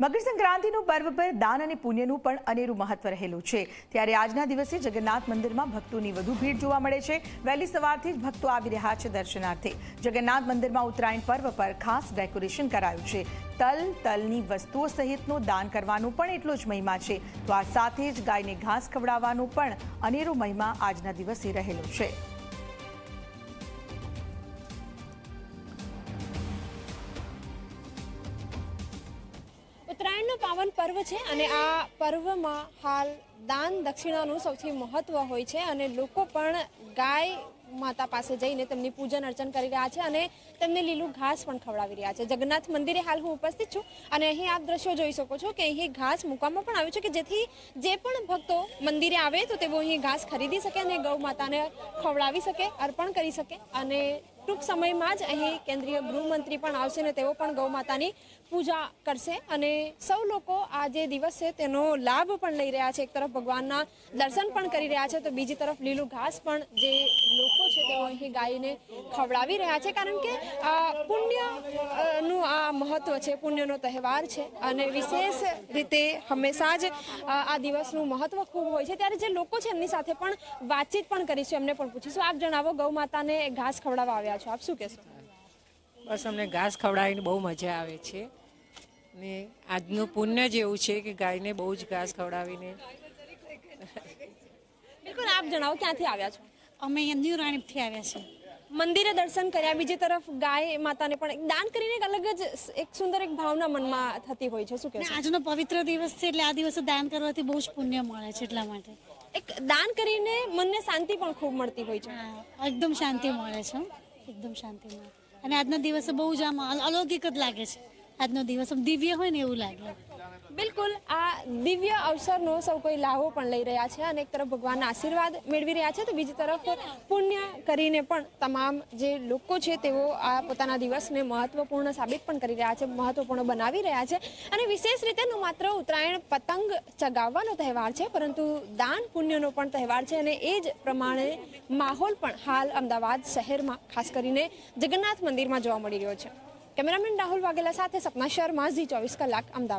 મકર સંક્રાંતિનું પર્વ પર દાન અને પુણ્યનું પણ અનેરું મહત્વ રહેલું છે. ત્યારે આજના દિવસે જગન્નાથ મંદિરમાં ભક્તોની વધુ ભીડ જોવા મળે છે. વહેલી સવારથી જ ભક્તો આવી રહ્યા છે દર્શનાર્થે. જગન્નાથ મંદિરમાં ઉત્તરાયણ પર્વ પર ખાસ ડેકોરેશન કરાયું છે. તલ, તલની વસ્તુઓ સહિતનું દાન કરવાનું પણ એટલો જ મહિમા છે. તો આ સાથે જ ગાયને ઘાસ ખવડાવવાનો પણ અનેરો મહિમા આજના દિવસે રહેલો છે. ઉત્તરાયણનો પાવન પર્વ છે અને આ પર્વમાં હાલ દાન દક્ષિણાનું સૌથી મહત્વ હોય છે અને લોકો પણ ગાય માતા પાસે જઈને તેમની પૂજન અર્ચન કરી રહ્યા છે અને તેમને લીલું ઘાસ પણ ખવડાવી રહ્યા છે. જગન્નાથ મંદિરે હાલ હું ઉપસ્થિત છું અને અહીં આપ દ્રશ્યો જોઈ શકો છો કે અહીં ઘાસ મૂકવામાં પણ આવ્યું છે કે જેથી જે પણ ભક્તો મંદિરે આવે તો તેઓ અહીં ઘાસ ખરીદી શકે અને ગૌ માતાને ખવડાવી શકે, અર્પણ કરી શકે અને ટૂંક સમયમાં જ અહીં કેન્દ્રીય ગૃહમંત્રી પણ આવશે અને તેઓ પણ ગૌ માતાની પૂજા કરશે. અને સૌ લોકો આ જે દિવસ છે તેનો લાભ પણ લઈ રહ્યા છે, એક તરફ ભગવાનના દર્શન પણ કરી રહ્યા છે, તો બીજી તરફ લીલું ઘાસ પણ જે લોકો છે તેઓ અહીં ગાયને ખવડાવી રહ્યા છે. કારણ કે પુણ્યનું આ મહત્વ છે, પુણ્યનો તહેવાર છે. અને વિશેષ રીતે હંમેશા જ આ દિવસનું મહત્વ ખૂબ હોય છે. ત્યારે જે લોકો છે એમની સાથે પણ વાતચીત પણ કરીશું, એમને પણ પૂછીશું. આપ જણાવો, ગૌ માતાને ઘાસ ખવડાવવા આવ્યા છો? આપ શું કહેશો? બસ અમને ઘાસ ખવડાવીને બહુ મજા આવે છે. ને આજનું પુણ્ય જ એવું છે કે ગાયને બહુ જ ઘાસ ખવડાવીને. બિલકુલ આપ જણાવો ક્યાંથી આવ્યા છો? અમે અહીંયા રાણીપથી આવ્યા છીએ. મંદિરે દર્શન કર્યા બીજી તરફ ગાય માતાને પણ એક દાન કરીને એક અલગ જ એક સુંદર એક ભાવના મનમાં થતી હોય છે. શું કે આજનો પવિત્ર દિવસ છે એટલે આ દિવસે દાન કરવાથી બહુ જ પુણ્ય મળે છે એટલા માટે. એક દાન કરીને મનને શાંતિ પણ ખૂબ મળતી હોય છે. એકદમ શાંતિ મળે છે. એકદમ શાંતિ અને આજના દિવસે બહુ જ આમ અલૌકિક જ લાગે છે. આજનો દિવસ દિવ્ય હોય ને એવું લાગે. બિલકુલ, આ દિવ્ય અવસરનો સૌ કોઈ લાહો પણ લઈ રહ્યા છે અને એક તરફ ભગવાનના આશીર્વાદ મેળવી રહ્યા છે તો બીજી તરફ પુણ્ય કરીને પણ તમામ જે લોકો છે તેઓ આ પોતાના દિવસને મહત્વપૂર્ણ સાબિત પણ કરી રહ્યા છે, મહત્વપૂર્ણ બનાવી રહ્યા છે અને વિશેષ રીતે નો માત્ર ઉત્તરાયણ પતંગ ચગાવવાનો તહેવાર છે, પરંતુ દાન પુણ્યનો પણ તહેવાર છે અને એ જ પ્રમાણે માહોલ પણ હાલ અમદાવાદ શહેરમાં ખાસ કરીને જગન્નાથ મંદિરમાં જોવા મળી રહ્યો છે. કેમેરામેન રાહુલ વાઘેલા સાથે સપના શર્મા, ઝી ચોવીસ કલાક, અમદાવાદ.